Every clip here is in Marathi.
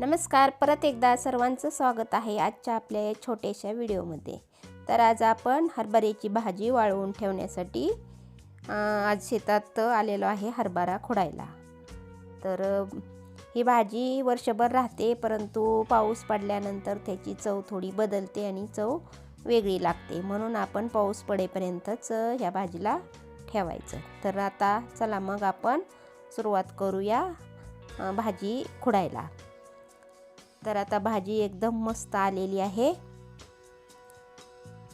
नमस्कार परत एकदा सर्वांचं स्वागत आहे आजच्या आपल्या या छोट्याशा व्हिडिओमध्ये. तर आज आपण हरभऱ्याची भाजी वाळवून ठेवण्यासाठी आज शेतात आलेलो आहे हरभरा खोडायला. तर ही भाजी वर्षभर राहते परंतु पाऊस पडल्यानंतर त्याची चव थोडी बदलते आणि चव वेगळी लागते. म्हणून आपण पाऊस पडेपर्यंतच ह्या भाजीला ठेवायचं. तर आता चला मग आपण सुरुवात करूया भाजी खुडायला. तर आता भाजी एकदम मस्त आलेली आहे.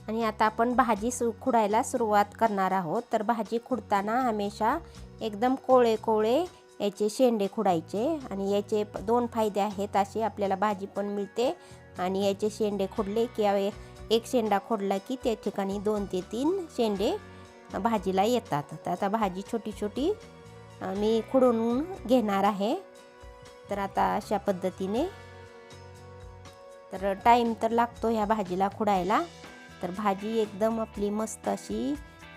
आणि आता आपण भाजी सु खुडायला सुरुवात करणार आहोत. तर भाजी खुडताना हमेशा एकदम कोळे कोळे याचे शेंडे खुडायचे. आणि याचे दोन फायदे आहेत. असे आपल्याला भाजी पण मिळते. आणि याचे शेंडे खुडले की एक शेंडा खोडला की त्या ठिकाणी दोन ते तीन शेंडे भाजीला येतात. तर आता भाजी छोटी छोटी मी खुडून घेणार आहे. तर आता अशा पद्धतीने तर टाईम तर लागतो ह्या भाजीला खुडायला. तर भाजी एकदम आपली मस्त अशी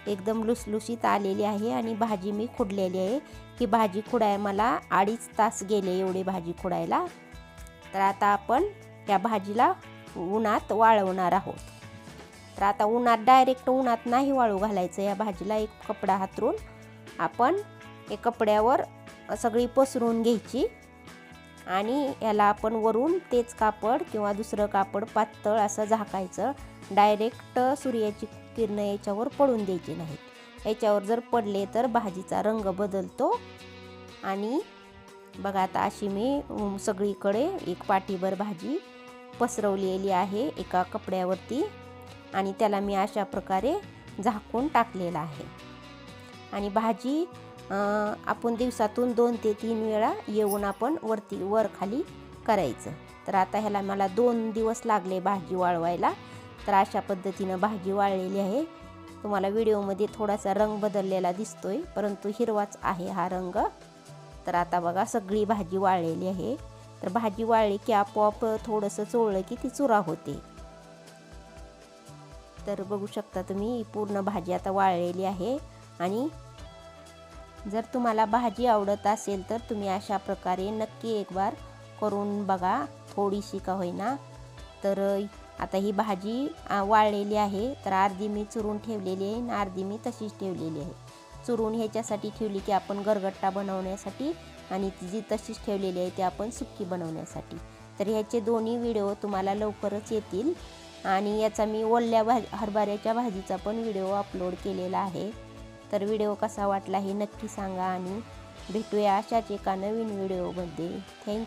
एकदम लुसलुशीत आलेली आहे आणि भाजी मी खुडलेली आहे. ही भाजी खुडाय मला अडीच तास गेले एवढी भाजी खुडायला. तर आता आपण त्या भाजीला उन्हात वाळवणार आहोत. तर आता उन्हात डायरेक्ट उन्हात नाही वाळू घालायचं या भाजीला एक कपडा हातरून आपण हे कपड्यावर सगळी पसरून घ्यायची. आणि याला आपण वरून तेच कापड किंवा दुसरं कापड पातळ असं झाकायचं. डायरेक्ट सूर्याची किरणं याच्यावर पडून द्यायची नाहीत. याच्यावर जर पडले तर भाजीचा रंग बदलतो. आणि बघा आता अशी मी सगळीकडे एक पाठीभर भाजी पसरवलेली आहे एका कपड्यावरती. आणि त्याला मी अशा प्रकारे झाकून टाकलेला आहे. आणि भाजी आपण दिवसातून दोन ते तीन वेळा येऊन आपण वरती वर खाली करायचं. तर आता ह्याला मला दोन दिवस लागले भाजी वाळवायला. तर अशा पद्धतीनं भाजी वाळलेली आहे. तुम्हाला व्हिडिओमध्ये थोडासा रंग बदललेला दिसतोय परंतु हिरवाच आहे हा रंग. तर आता बघा सगळी भाजी वाळलेली आहे. तर भाजी वाळली की आपोआप थोडंसं चोळलं की ती चुरा होते. तर बघू शकता तुम्ही पूर्ण भाजी आता वाळलेली आहे. आणि जर तुम्हाला भाजी आवडत असेल तर तुम्ही अशा प्रकारे नक्की एक बार करून बघा. थोडीशी का होईना. तर आता ही भाजी वाळलेली आहे. तर अर्धी मी चुरून ठेवलेली आहे आणि अर्धी मी तशीच ठेवलेली आहे. चुरून ह्याच्यासाठी ठेवली की आपण गरगट्टा बनवण्यासाठी आणि ती जी तशीच ठेवलेली आहे ती आपण सुक्की बनवण्यासाठी. तर ह्याचे दोन्ही व्हिडिओ तुम्हाला लवकरच येतील. आणि याचा मी ओल्या भाज हरभऱ्याच्या भाजीचा पण व्हिडिओ अपलोड केलेला आहे. तर व्हिडिओ कसा वाटला हे नक्की सांगा आणि भेटूया अशाच एका नवीन व्हिडिओमध्ये. थँक